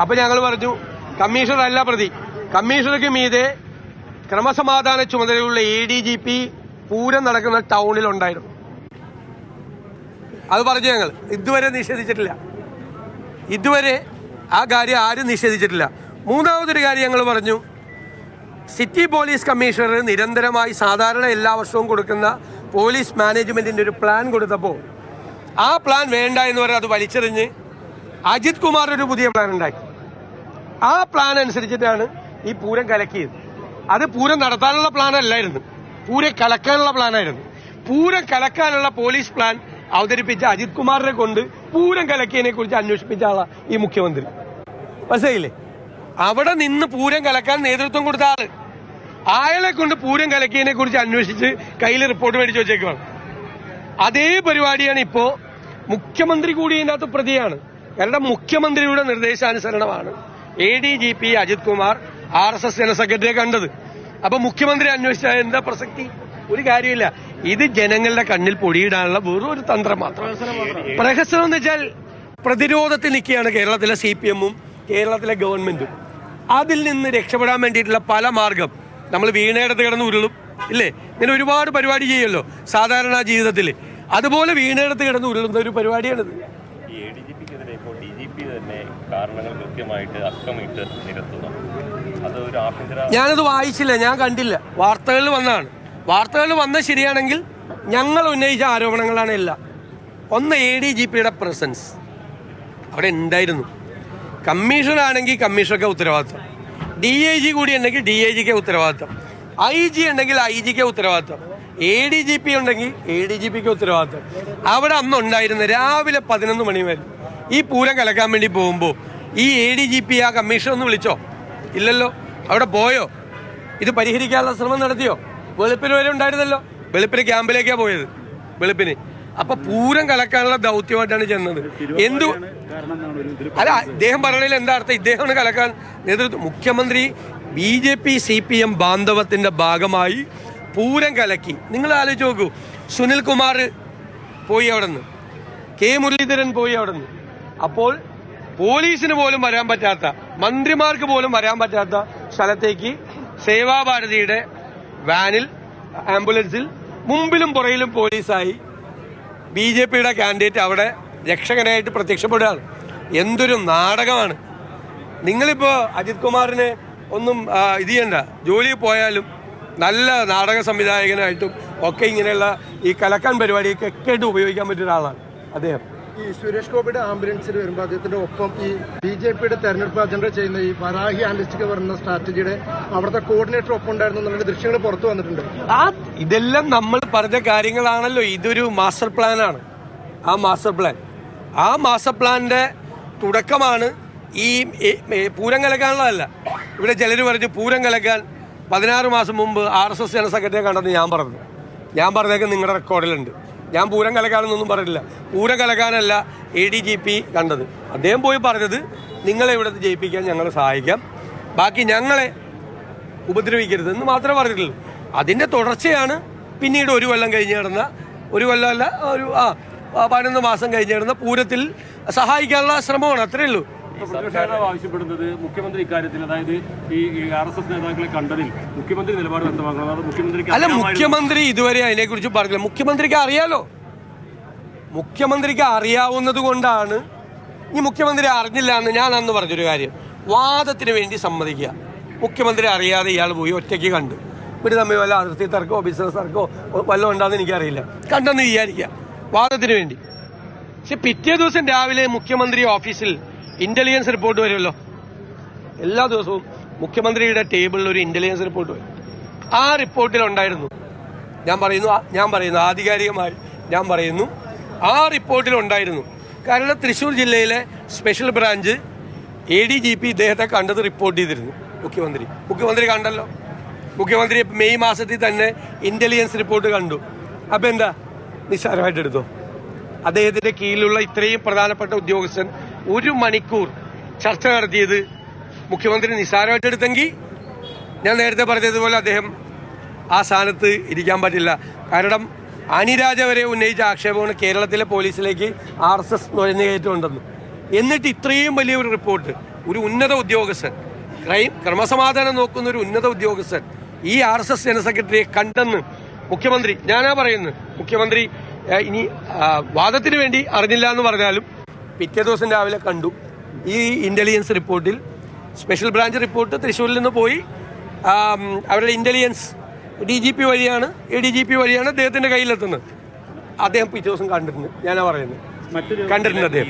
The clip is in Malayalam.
അപ്പൊ ഞങ്ങൾ പറഞ്ഞു കമ്മീഷണർ അല്ല പ്രതി. കമ്മീഷണർക്ക് മീതെ ക്രമസമാധാന ചുമതലയുള്ള A D G P Pooram നടക്കുന്ന ടൗണിൽ ഉണ്ടായിരുന്നു. അത് പറഞ്ഞു ഞങ്ങൾ ഇതുവരെ നിഷേധിച്ചിട്ടില്ല. ഇതുവരെ ആ കാര്യം ആരും നിഷേധിച്ചിട്ടില്ല. മൂന്നാമതൊരു കാര്യം ഞങ്ങൾ പറഞ്ഞു സിറ്റി പോലീസ് കമ്മീഷണർ നിരന്തരമായി സാധാരണ എല്ലാ വർഷവും കൊടുക്കുന്ന പോലീസ് മാനേജ്മെന്റിന്റെ ഒരു പ്ലാൻ കൊടുത്തപ്പോൾ ആ പ്ലാൻ വേണ്ട എന്ന് പറഞ്ഞാൽ അത് വലിച്ചെറിഞ്ഞ് അജിത് കുമാർ ഒരു പുതിയ പ്ലാൻ ഉണ്ടാക്കി ആ പ്ലാൻ അനുസരിച്ചിട്ടാണ് ഈ പൂരം കലക്കിയത്. അത് പൂരം നടത്താനുള്ള പ്ലാൻ അല്ലായിരുന്നു. പൂരം കലക്കാനുള്ള പ്ലാനായിരുന്നു പൂരം കലക്കാനുള്ള പോലീസ് പ്ലാൻ അവതരിപ്പിച്ച അജിത് കുമാറിനെ കൊണ്ട് പൂരം കലക്കിയതിനെ കുറിച്ച് അന്വേഷിപ്പിച്ച ആളാ ഈ മുഖ്യമന്ത്രി. മനസ്സിലായില്ലേ? അവിടെ നിന്ന് പൂരം കലക്കാൻ നേതൃത്വം കൊടുത്ത ആൾ. അയാളെ കൊണ്ട് പൂരം കലക്കിയതിനെ കുറിച്ച് അന്വേഷിച്ച് കയ്യിൽ റിപ്പോർട്ട് മേടിച്ചു വെച്ചേക്കുവാണ്. അതേ പരിപാടിയാണ് ഇപ്പോ മുഖ്യമന്ത്രി കൂടി ഇതിനകത്ത് പ്രതിയാണ്. കാരണം മുഖ്യമന്ത്രിയുടെ നിർദ്ദേശാനുസരണമാണ്. A D G P Ajith Kumar R S S general സെക്രട്ടറിയെ കണ്ടത്. അപ്പൊ മുഖ്യമന്ത്രി അന്വേഷിച്ച എന്താ പ്രസക്തി? ഒരു കാര്യമില്ല. ഇത് ജനങ്ങളുടെ കണ്ണിൽ പൊടിയിടാനുള്ള വെറും ഒരു തന്ത്രം മാത്രം. പ്രഹസനം എന്ന് വെച്ചാൽ പ്രതിരോധത്തിൽ നിൽക്കുകയാണ് കേരളത്തിലെ സി പി എമ്മും കേരളത്തിലെ ഗവൺമെന്റും. അതിൽ നിന്ന് രക്ഷപ്പെടാൻ വേണ്ടിയിട്ടുള്ള പല മാർഗം നമ്മൾ വീണയിടത്ത് കിടന്ന് ഉരുളും ഇല്ലേ? ഇങ്ങനെ ഒരുപാട് പരിപാടി ചെയ്യുമല്ലോ സാധാരണ ജീവിതത്തിൽ. അതുപോലെ വീണയിടത്ത് കിടന്ന് ഉരുളുന്ന ഒരു പരിപാടിയാണിത് ഈ എ ഡി ജി പിക്കെതിരെ ഇപ്പോൾ പി തന്നെ കാരണങ്ങൾ കൃത്യമായിട്ട് അക്കമിട്ട് നിരത്തുന്നു. അത് ഒരു ആഭ്യന്തര ഞാനത് വായിച്ചില്ല ഞാൻ കണ്ടില്ല. വാർത്തകളിൽ വന്നതാണ്. വാർത്തകളിൽ വന്നത് ശരിയാണെങ്കിൽ ഞങ്ങൾ ഉന്നയിച്ച ആരോപണങ്ങളാണ് എല്ലാം. ഒന്ന് എ ഡി ജി പിയുടെ പ്രസൻസ് അവിടെ ഉണ്ടായിരുന്നു. കമ്മീഷണറാണെങ്കിൽ കമ്മീഷണർക്ക് ഉത്തരവാദിത്വം. ഡി ഐ ജി കൂടി ഉണ്ടെങ്കിൽ ഡി ഐ ജിക്ക് ഉത്തരവാദിത്വം. ഐ ജി ഉണ്ടെങ്കിൽ ഐ ജിക്ക് ഉത്തരവാദിത്വം. എ ഡി ജി പി ഉണ്ടെങ്കിൽ എ ഡി ജി പിക്ക് ഉത്തരവാദിത്വം. അവിടെ അന്ന് ഉണ്ടായിരുന്ന രാവിലെ പതിനൊന്ന് മണി വരെ ഈ പൂരം കലക്കാൻ വേണ്ടി പോകുമ്പോൾ ഈ എ ഡി ജി പി ആ കമ്മീഷൻ ഒന്ന് വിളിച്ചോ? ഇല്ലല്ലോ. അവിടെ പോയോ? ഇത് പരിഹരിക്കാനുള്ള ശ്രമം നടത്തിയോ? വെളുപ്പിന് വരെ ഉണ്ടായിരുന്നല്ലോ. വെളുപ്പിന് ക്യാമ്പിലേക്കാണ് പോയത്. വെളുപ്പിന്. അപ്പൊ പൂരം കലക്കാനുള്ള ദൗത്യമായിട്ടാണ് ചെന്നത്. എന്തു അല്ല ഇദ്ദേഹം പറഞ്ഞതിൽ എന്താ അർത്ഥം? ഇദ്ദേഹമാണ് കലക്കാൻ നേതൃത്വം. മുഖ്യമന്ത്രി B J P C P M ബാന്ധവത്തിന്റെ ഭാഗമായി പൂരം കലക്കി. നിങ്ങൾ ആലോചിച്ച് നോക്കൂ. സുനിൽ കുമാർ പോയി അവിടെ നിന്ന് കെ മുരളീധരൻ പോയി അവിടെ നിന്ന് അപ്പോൾ പോലീസിന് പോലും വരാൻ പറ്റാത്ത മന്ത്രിമാർക്ക് പോലും വരാൻ പറ്റാത്ത സ്ഥലത്തേക്ക് സേവാഭാരതിയുടെ വാനിൽ ആംബുലൻസിൽ മുമ്പിലും പുറയിലും പോലീസായി ബി ജെ പിയുടെ കാൻഡിഡേറ്റ് അവിടെ രക്ഷകനായിട്ട് പ്രത്യക്ഷപ്പെടുകയാണ്. എന്തൊരു നാടകമാണ്. നിങ്ങളിപ്പോ അജിത് കുമാറിനെ ഒന്നും ഇത് ചെയ്യണ്ട. ജോലിയിൽ പോയാലും നല്ല നാടക സംവിധായകനായിട്ടും ഒക്കെ ഇങ്ങനെയുള്ള ഈ കലക്കാൻ പരിപാടിയൊക്കെ ആയിട്ട് ഉപയോഗിക്കാൻ പറ്റിയ ഒരാളാണ് അദ്ദേഹം. ഈ സുരേഷ് ഗോപിയുടെ ആംബുലൻസിൽ വരുമ്പോൾ അദ്ദേഹത്തിന്റെ ഒപ്പം ഈ ബി ജെ പിയുടെ തെരഞ്ഞെടുപ്പ് അജണ്ട ചെയ്യുന്ന ഈ വരാഹി ആൻഡിസ്റ്റിക് പറഞ്ഞ സ്ട്രാറ്റജിയുടെ അവിടുത്തെ കോർഡിനേറ്റർ ഒപ്പം ഉണ്ടായിരുന്നു എന്നുള്ള ദൃശ്യങ്ങൾ പുറത്തു വന്നിട്ടുണ്ട്. ആ ഇതെല്ലാം നമ്മൾ പറഞ്ഞ കാര്യങ്ങളാണല്ലോ. ഇതൊരു മാസ്റ്റർ പ്ലാനാണ് ആ മാസ്റ്റർ പ്ലാൻ ആ മാസ്റ്റർ പ്ലാനിന്റെ തുടക്കമാണ് ഈ പൂരം കലക്കാനുള്ളതല്ല. ഇവിടെ ചിലർ പറഞ്ഞു പൂരം കലക്കാൻ പതിനാറ് മാസം മുമ്പ് ആർ എസ് എസ് ജനറൽ സെക്രട്ടറിയെ കണ്ടെന്ന് ഞാൻ പറഞ്ഞു. ഞാൻ പറഞ്ഞേക്ക് നിങ്ങളുടെ റെക്കോർഡിലുണ്ട് ഞാൻ പൂരം കലക്കാനെന്നൊന്നും പറഞ്ഞില്ല പൂരം കലക്കാനല്ല എ ഡി ജി പി കണ്ടത്. അദ്ദേഹം പോയി പറഞ്ഞത് നിങ്ങളെ ഇവിടെ ജയിപ്പിക്കാൻ ഞങ്ങളെ സഹായിക്കാം. ബാക്കി ഞങ്ങളെ ഉപദ്രവിക്കരുത് എന്ന് മാത്രമേ പറഞ്ഞിട്ടുള്ളൂ. അതിന്റെ തുടർച്ചയാണ് പിന്നീട് ഒരു കൊല്ലം കഴിഞ്ഞ് കിടന്ന ഒരു കൊല്ലമല്ല ഒരു ആ, പതിനൊന്ന് മാസം കഴിഞ്ഞ് കിടന്ന പൂരത്തിൽ സഹായിക്കാനുള്ള ശ്രമമാണ്. അത്രയേ ഉള്ളൂ. പ്രതിപക്ഷ ആവശ്യപ്പെടുന്നത് മുഖ്യമന്ത്രി ഇക്കാര്യത്തിൽ അതായത് ഈ ആർ എസ് എസ് നേതാക്കളെ കണ്ടതിൽ മുഖ്യമന്ത്രി നിലപാട് വ്യക്തമാക്കണം. അത് മുഖ്യമന്ത്രിക്ക് അല്ല മുഖ്യമന്ത്രി ഇതുവരെ അതിനെക്കുറിച്ച് പറഞ്ഞില്ല. മുഖ്യമന്ത്രിക്ക് അറിയാലോ? മുഖ്യമന്ത്രിക്ക് അറിയാവുന്നത് കൊണ്ടാണ് ഈ മുഖ്യമന്ത്രി അറിഞ്ഞില്ല എന്ന് ഞാൻ അന്ന് പറഞ്ഞൊരു കാര്യം. വാദത്തിന് വേണ്ടി സമ്മതിക്കുക. മുഖ്യമന്ത്രി അറിയാതെ ഇയാൾ പോയി ഒറ്റയ്ക്ക് കണ്ടു. ഇവർ തമ്മിൽ വല്ല അതിർത്തി തർക്കമോ ബിസിനസ് തർക്കമോ വല്ലതും ഉണ്ടാകുന്ന എനിക്കറിയില്ല. കണ്ടെന്ന് വിചാരിക്കുക. വാദത്തിന് വേണ്ടി. പക്ഷെ പിറ്റേ ദിവസം രാവിലെ മുഖ്യമന്ത്രി ഓഫീസിൽ ഇന്റലിജൻസ് റിപ്പോർട്ട് വരുമല്ലോ. എല്ലാ ദിവസവും മുഖ്യമന്ത്രിയുടെ ടേബിളിൽ ഒരു ഇന്റലിജൻസ് റിപ്പോർട്ട് വരും. ആ റിപ്പോർട്ടിൽ ഉണ്ടായിരുന്നു. ഞാൻ പറയുന്നു ഞാൻ പറയുന്നു ആധികാരികമായി ഞാൻ പറയുന്നു ആ റിപ്പോർട്ടിൽ ഉണ്ടായിരുന്നു. കാരണം തൃശ്ശൂർ ജില്ലയിലെ special branch A D G P ഇദ്ദേഹത്തെ കണ്ടത് റിപ്പോർട്ട് ചെയ്തിരുന്നു മുഖ്യമന്ത്രി. മുഖ്യമന്ത്രി കണ്ടല്ലോ. മുഖ്യമന്ത്രി മെയ് മാസത്തിൽ തന്നെ ഇന്റലിജൻസ് റിപ്പോർട്ട് കണ്ടു. അപ്പം എന്താ? നിസ്സാരമായിട്ട് എടുത്തോ? അദ്ദേഹത്തിന്റെ കീഴിലുള്ള ഇത്രയും പ്രധാനപ്പെട്ട ഉദ്യോഗസ്ഥൻ ഒരു മണിക്കൂർ ചർച്ച നടത്തിയത് മുഖ്യമന്ത്രി നിസ്സാരമായിട്ട് എടുത്തെങ്കിൽ ഞാൻ നേരത്തെ പറഞ്ഞതുപോലെ അദ്ദേഹം ആ സ്ഥാനത്ത് ഇരിക്കാൻ പറ്റില്ല. കാരണം അനിരാജ വരെ ഉന്നയിച്ച ആക്ഷേപമാണ് കേരളത്തിലെ പോലീസിലേക്ക് ആർ എസ് എസ് നുഴഞ്ഞു കയറ്റമുണ്ടെന്ന് എന്നിട്ട് ഇത്രയും വലിയൊരു റിപ്പോർട്ട് ഒരു ഉന്നത ഉദ്യോഗസ്ഥൻ ക്രൈം ക്രമസമാധാനം നോക്കുന്ന ഒരു ഉന്നത ഉദ്യോഗസ്ഥൻ ഈ ആർ എസ് എസ് ജനറൽ സെക്രട്ടറിയെ കണ്ടെന്ന് മുഖ്യമന്ത്രി ഞാനാ പറയുന്നത് മുഖ്യമന്ത്രി ഇനി വാദത്തിന് വേണ്ടി അറിഞ്ഞില്ല എന്ന് പറഞ്ഞാലും പിറ്റേ ദിവസം രാവിലെ കണ്ടു. ഈ ഇന്റലിജൻസ് റിപ്പോർട്ടിൽ സ്പെഷ്യൽ ബ്രാഞ്ച് റിപ്പോർട്ട് തൃശ്ശൂരിൽ നിന്ന് പോയി. അവരുടെ ഇന്റലിജൻസ് ഡി ജി പി വഴിയാണ് എ ഡി ജി പി വഴിയാണ് അദ്ദേഹത്തിന്റെ കയ്യിലെത്തുന്നത്. അദ്ദേഹം പിറ്റേ ദിവസം കണ്ടിട്ടുണ്ട് ഞാനാ പറയുന്നത്. കണ്ടിട്ടുണ്ട് അദ്ദേഹം.